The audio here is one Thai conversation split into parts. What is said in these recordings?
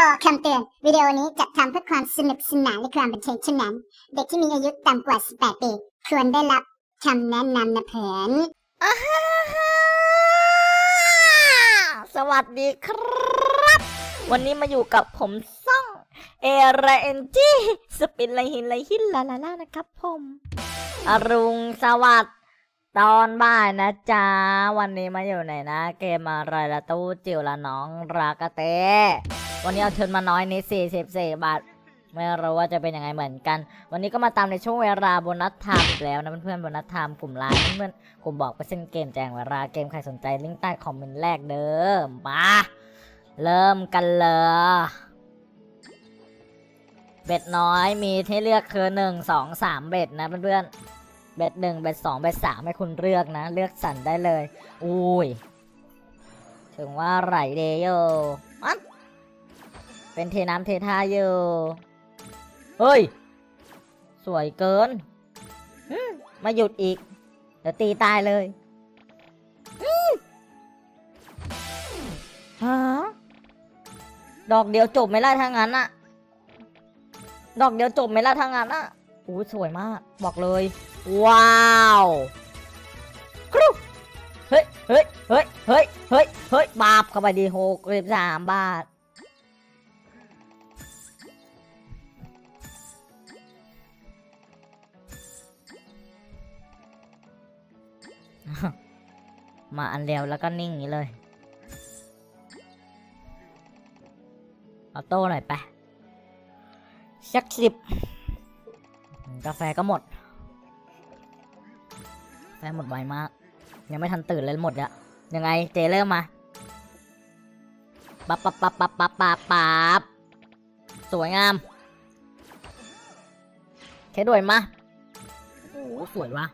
ต่อคำเตือน วิดีโอนี้จัดทำเพื่อความสนุกสนานและความบันเทิงเท่านั้น เด็กที่มีอายุต่ำกว่า 18 ปี ควรได้รับคำแนะนำนะเพื่อนฮ่าฮ่าสวัสดีครับ วันนี้มาอยู่กับผมซ่องเอรเอนจีสปินไลหินไลหินลาลาลานะครับผมอรุณสวัสดิ์ตอนบ่ายนะจ๊ะ วันนี้มาอยู่ไหนนะ เกมอะไรละตู้จิ๋วละน้องรากาเต วันนี้เอาทุนมาน้อยนิด44 บาท ไม่รู้ว่าจะเป็นยังไงเหมือนกัน วันนี้ก็มาตามในช่วงเวลาโบนัสไทม์แล้วนะเพื่อนๆโบนัสไทม์กลุ่มไลน์เพื่อนๆผมบอกเปอร์เซ็นต์เกมแจงเวลาเกมใครสนใจลิงก์ใต้คอมเมนต์แรกเด้อมาเริ่มกันเลยเบ็ดน้อยมีให้เลือกคือหนึ่งสองสามเบ็ดนะเพื่อนๆเบ็ดหนึ่งเบ็ดสองเบ็ดสามให้คุณเลือกนะ เลือกสั่นได้เลย อุ้ย ถึงว่าไหลเดโยอัน เป็นเทน้ำเทท่าอยู่เฮ้ย สวยเกินอืมมาหยุดอีก เดี๋ยวตีตายเลยอืมฮะดอกเดียวจบไหมล่ะทางนั้นอะดอกเดียวจบไหมล่ะทางนั้นอะอู้สวยมาก บอกเลย ว้าวกรุเฮ้ยเฮ้ยเฮ้ยเฮ้ยเฮ้ยเฮ้ยบาปเข้าไปดีหกสิบสามบาท มาอันเดียวแล้วก็นิ่งอย่างนี้เลยเอาโต้หน่อยไปสักสิบกาแฟก็หมดกาแฟหมดไวมาก ยังไม่ทันตื่นเลยหมดอะยังไงเจเริ่มมาปับปับปับปับปับปับปับสวยงามเคด้วยมาโอ้สวยวะ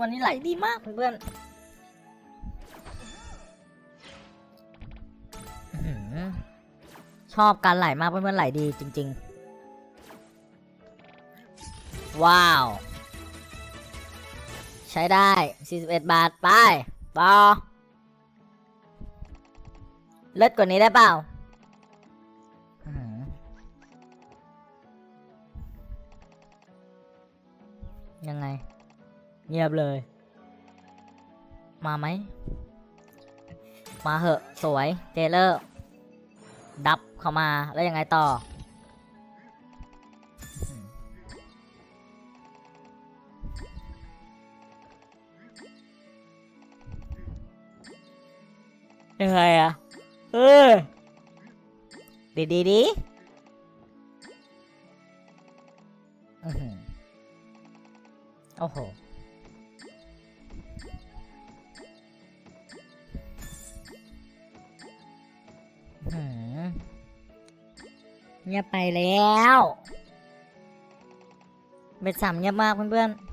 วันนี้ไหลดีมากเพื่อนชอบการไหลมากเพื่อนๆไหลดีจริง ๆ ว้าว ใช้ได้ 41 บาท ไปต่อเลิศกว่านี้ได้เปล่าอยังไง เงียบเลย มาไหม มาเหอะ สวย เจเลอร์ ดับเข้ามา แล้วยังไงต่อ ยังไงอะเออดีดีดีอื้อหือโอ้โห เงียบไปแล้วเบ็ดสามเงียบมากเพื่อนๆ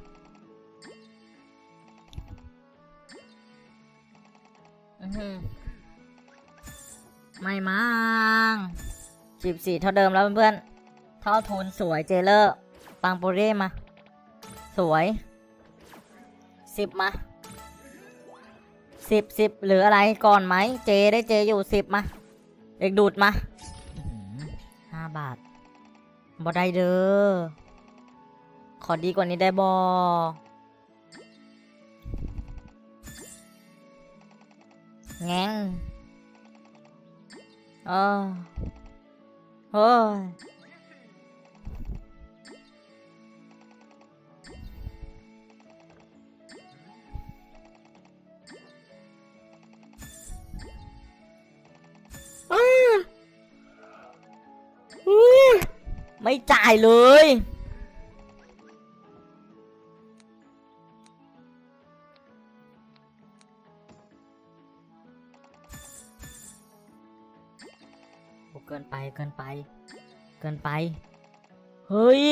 ไม่มังสิบสี่เท่าเดิมแล้วเพื่อนๆ เท่าทุนสวยเจเลอร์ปังโปเร่มา สวยสิบมาสิบสิบหรืออะไรก่อนไหม เจได้เจอยู่สิบมา เด็กดูดมา บาทบ่ได้เด้อ ขอดีกว่านี้ได้บอแงงเออเฮ้ย ไม่จ่ายเลย เกินไปเกินไป เกินไป เฮ้ย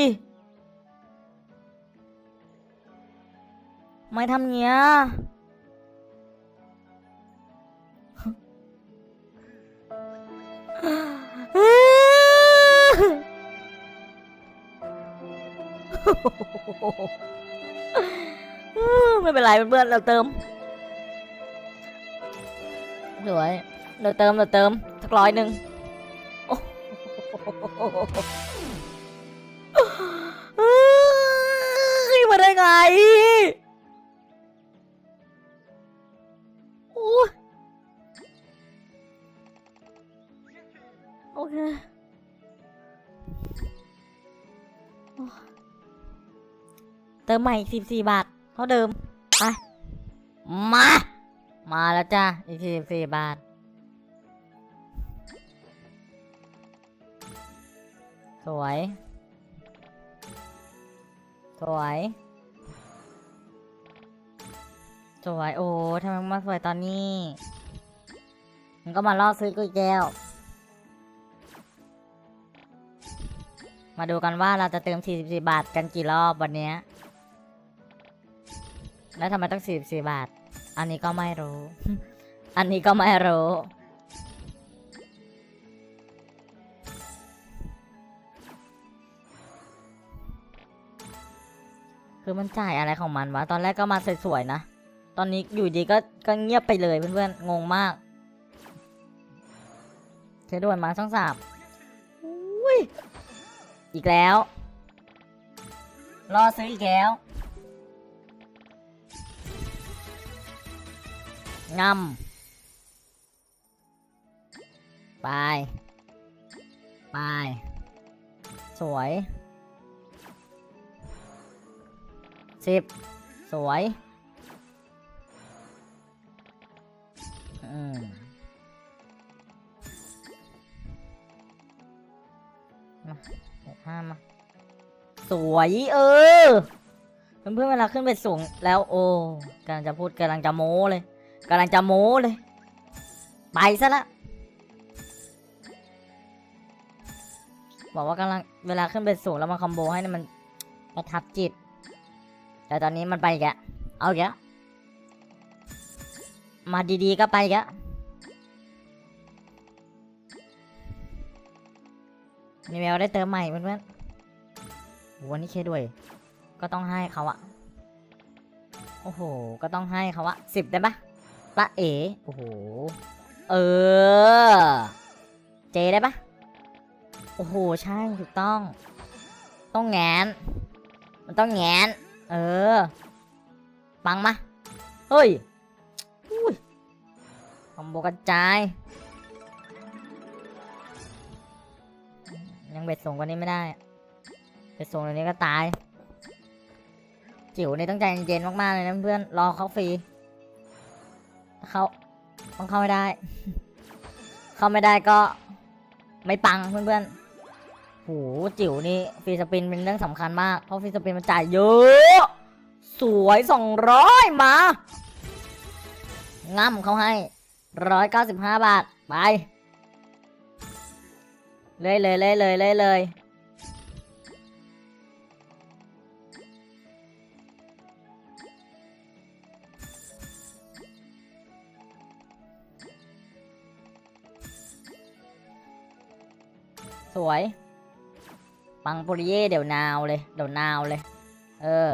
ไม่ทำเงี้ย ไม่เป็นไรเพื่อนเราเติมสวยเราเติมเราเติมสักร้อยหนึ่งมาได้ไง เติมใหม่สิบสี่บาทเท่าเดิมไปมา มาแล้วจ้าอีกสิบสี่บาท สวย สวย สวย โอ้ทำไมมาสวยตอนนี้ มันก็มาล่อซื้อกุ้ยแก้ว มาดูกันว่าเราจะเติม 44 บาทกันกี่รอบวันนี้ แล้วทำไมต้อง44บาท อันนี้ก็ไม่รู้ อันนี้ก็ไม่รู้ คือมันจ่ายอะไรของมันวะ ตอนแรกก็มาสวยๆนะ ตอนนี้อยู่ดีก็ก็เงียบไปเลยเพื่อนๆ งงมากเทด่วนมาช่องสามอุ้ยอีกแล้ว รอซื้ออีกแล้ว งำ ไป ไป สวยสิบสวย อืม มาหกห้ามา สวย เออ เพื่อนๆเวลาขึ้นไปสูงแล้วโอ้กำลังจะพูดกำลังจะโม้เลย กำลังจะโม้เลย ไปซะละบอกว่ากำลังเวลาขึ้นไปสูงแล้วมาคอมโบให้นี่มันประทับจิต แต่ตอนนี้มันไปแกเอาอีกมาดีๆก็ไปอีกมีแววได้เติมใหม่เพื่อนๆวันนี้เคด้วย ก็ต้องให้เขาอะโอ้โห ก็ต้องให้เขาอะสิบได้ปะ ปะเอ๋โอ้โห เออ เจได้ปะโอ้โห ใช่ถูกต้อง ต้องแงน มันต้องแงน เออ ปังมาเฮ้ยอุ้ยคอมโบกระจาย ยังเบ็ดส่งกว่านี้ไม่ได้อะเบ็ดส่งเดี๋ยวนี้ก็ตาย จิ๋วนี่ต้องใจเย็นๆมากๆเลยนะเพื่อน รอเขาฟรี เขาต้องเข้าไม่ได้ เข้าไม่ได้ก็ไม่ปังเพื่อนๆโหจิ๋วนี่ฟรีสปินเป็นเรื่องสำคัญมาก เพราะฟรีสปินมันจ่ายเยอะ สวยสองร้อยมาง่ำเขาให้ร้อยเก้าสิบห้าบาท ไป เลยเลยเลยเลยเลยเลย วย ปังปุริเย่เดี๋ยวนาวเลย เดี๋ยวนาวเลย เออ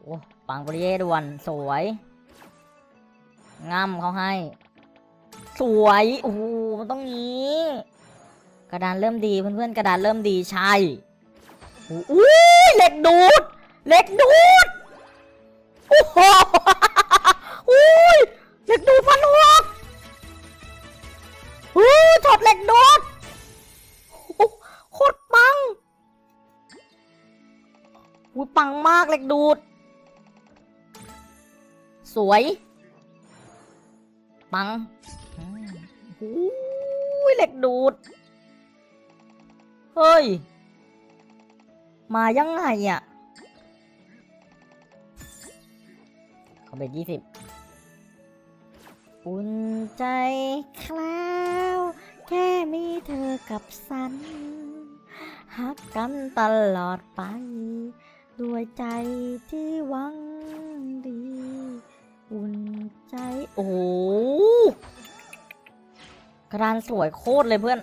โอ้ปังปุริเย่ด่วนสวยง่ำเขาให้ สวยโอ้โหมันต้องงี้ กระดานเริ่มดีเพื่อนๆกระดานเริ่มดีใช่โอ้โหอุ้ยเหล็กดูดเหล็กดูดโอ้โห ปังมากเหล็กดูด สวย ปังอืมอุ้ยเหล็กดูด เฮ้ย มายังไงอะเขาเป็นยี่สิบอุ่นใจคลาวแค่มีเธอกับสัน หักกันตลอดไป ด้วยใจที่หวังดี อุ่นใจ โอ้กระดานสวยโคตรเลยเพื่อน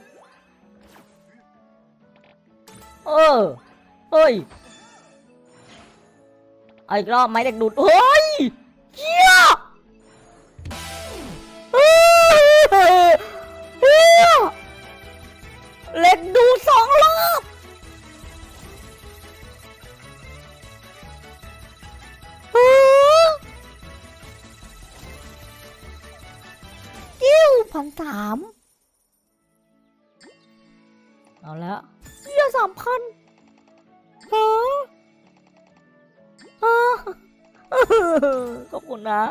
เออ เฮ้ยอาอีกรอบไหมเด็กดูดเฮ้ยเกี้ย ขอบคุณนะ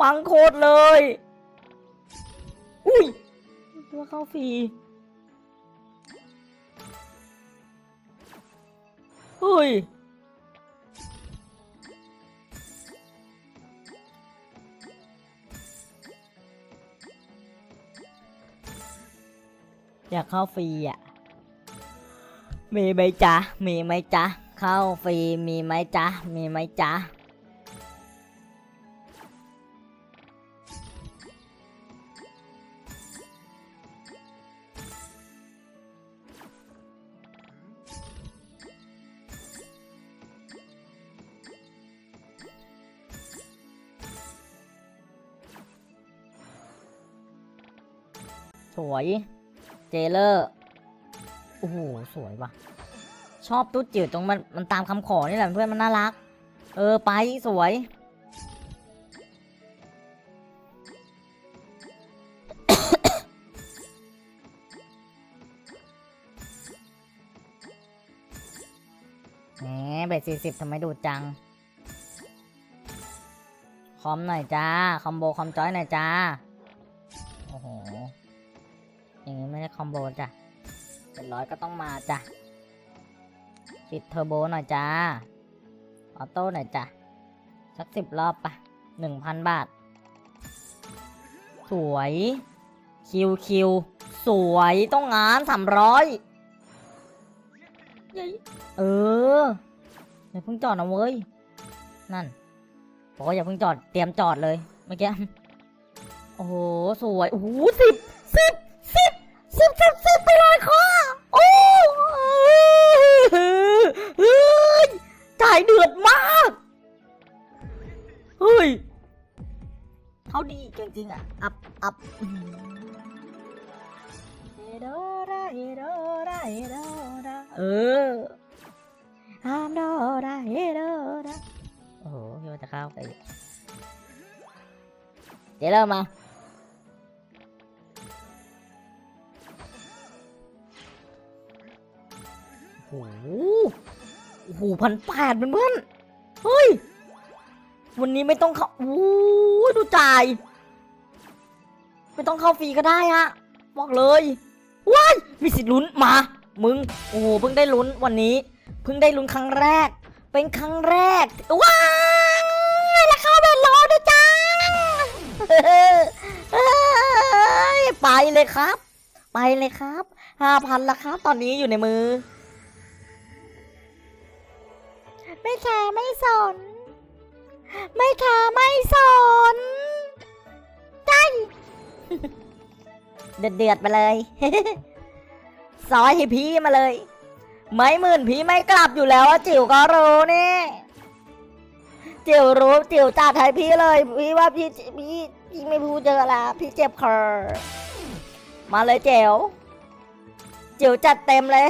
ปังโคตรเลย อุ้ยตัวเข้าฟรีเฮ้ยอยากเข้าฟรีอะ มีไหมจ๊ะ มีไหมจ๊ะ เข้าฟรีมีไหมจ๊ะ มีไหมจ๊ะ สวย เจเลอร์ โอ้โห สวยว่ะ ชอบตุ๊ดจิ๋วตรงมันมันตามคำขอนี่แหละเพื่อนมันน่ารัก เออไปสวย แหมเบ็ดสี่สิบทำไมดูดจัง คอมหน่อยจ้า คอมโบคอมจอยหน่อยจ้า โอ้โห อย่างนี้ไม่ได้คอมโบจ้ะเป็นร้อยก็ต้องมาจ้ะ ปิดเทอร์โบหน่อยจ้า ออโต้หน่อยจ้ะ สักสิบรอบปะหนึ่งพันบาท สวย คิวคิว สวยต้องงานสามร้อยเออ อย่าเพิ่งจอดนะเว้ย นั่นบอกว่าอย่าเพิ่งจอด เตรียมจอดเลย เมื่อกี้ โอ้โห สวย โอ้โหสิบสิบ เขาดีจริงๆอะ อัพอัพอื้อหือเอโดราเอโดราเอโดราเออฮามโดราเอโดราโอ้โหคิดว่าจะเข้าไปเดี๋ยวเริ่มมาโอ้โหโอ้โหพันแปดเพื่อนเฮ้ย วันนี้ไม่ต้องเข้าโอ้ดูจ่าย ไม่ต้องเข้าฟรีก็ได้อะบอกเลยว้ายมีสิทธิ์ลุ้นมา มึง โอ้โหเพิ่งได้ลุ้นวันนี้ เพิ่งได้ลุ้นครั้งแรก เป็นครั้งแรก ว้ายแล้วเข้าเป็นร้อด้วยจ้าไปเลยครับ ไปเลยครับห้าพันละครับ ตอนนี้อยู่ในมือ ไม่แคร์ไม่สน ไม่คร์ไม่สนใจเดือดเดือดๆไปเลยซอยให้พี่มาเลย ไม่หมื่นพี่ไม่กลับอยู่แล้วจิ๋วก็รู้นี่จิ๋วรู้จิ๋วจัดให้พี่เลย พี่ว่าพี่พี่พี่ไม่พูดเจอละพี่เจ็บคอมาเลยเจ๋วจิ๋วจัดเต็มเลย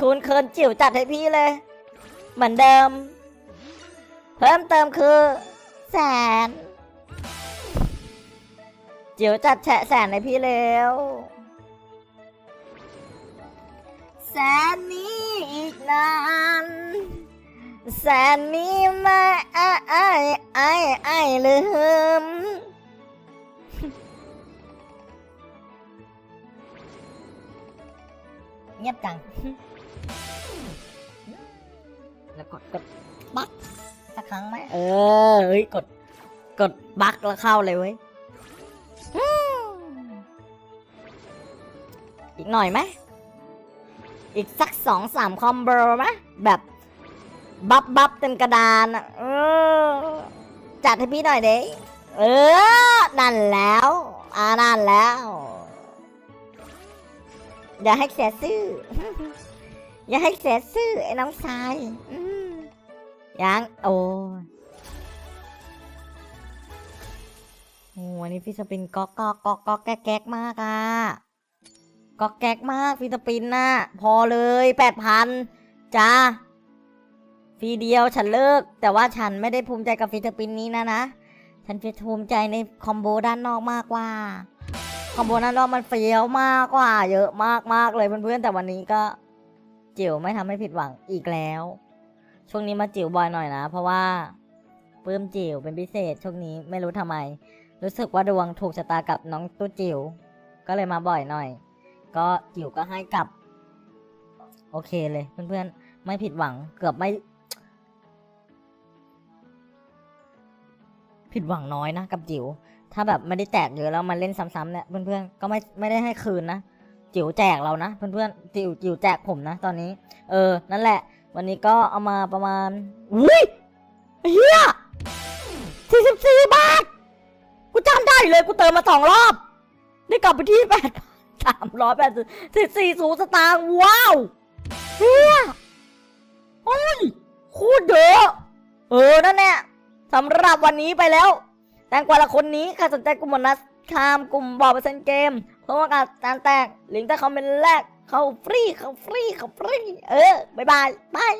คุณเคินจิ๋วจัดให้พี่เลย เหมือนเดิม เพิ่มเติมคือ แสน จิ๋วจัดแฉะแสนให้พี่แล้ว แสนนี้อีกนานแสนนี้ไม่ไอ้ไอ้ไอ้ไอ้ลืมเงียบจัง แล้วกดกดบัก สักครั้งไหมเออเฮ้ยกดกดบักแล้วเข้าเลยเว้ยอีกหน่อยไหมอีกสักสองสามคอมโบไหมแบบบับบับเต็มกระดานเออ จัดให้พี่หน่อยเด้เออ นั่นแล้วอ่านั่นแล้วอย่าให้เสียซื่ออย่าให้เสียซื่อไอ้น้องชายอื ยังโอ้โอ้วันนี้พี่สปินก๊อกก๊อกก๊อกก๊อกแก๊กแก๊กมากอะก๊อกแก๊กมากพี่สปินน่ะ พอเลยแปดพันจ้าฟรีเดียวฉันเลิก แต่ว่าฉันไม่ได้ภูมิใจกับฟิสปินนี้นะนะ ฉันจะภูมิใจในคอมโบด้านนอกมากกว่า คอมโบด้านนอกมันเฟี้ยวมากกว่า เยอะมากมากเลยเพื่อนๆแต่วันนี้ก็จิ๋วไม่ทำให้ผิดหวังอีกแล้ว ช่วงนี้มาจิ๋วบ่อยหน่อยนะ เพราะว่าปลื้มจิ๋วเป็นพิเศษ ช่วงนี้ไม่รู้ทำไม รู้สึกว่าดวงถูกชะตากับน้องตู้จิ๋วก็เลยมาบ่อยหน่อย ก็จิ๋วก็ให้กลับ โอเคเลยเพื่อนๆไม่ผิดหวังเกือบไม่ ผิดหวังน้อยนะกับจิ๋วถ้าแบบไม่ได้แจกเยอะแล้วมาเล่นซ้ำๆเนี่ยเพื่อนๆก็ไม่ไม่ได้ให้คืนนะจิ๋วแจกเรานะเพื่อนๆจิ๋วจิ๋วแจกผมนะ ตอนนี้ เออ นั่นแหละ วันนี้ก็เอามาประมาณอุ้ยเฮียสี่สิบสี่บาท กูจำได้เลยกูเติมมาสองรอบ ได้กลับไปที่แปดสามร้อยแปดสิบสี่ศูนย์สตางค์ว้าวเฮียเฮ้ยโคตรเยอะเออ นั่นแหละสำหรับวันนี้ไปแล้ว แตงกวาละคนนี้ใครสนใจกลุ่มนัสข้ามกลุ่มบอกเปอร์เซ็นต์เกม เพราะว่าการแตกลิงก์ใต้คอมเมนต์แรก เข้าฟรีเข้าฟรีเข้าฟรีเออบายบายบาย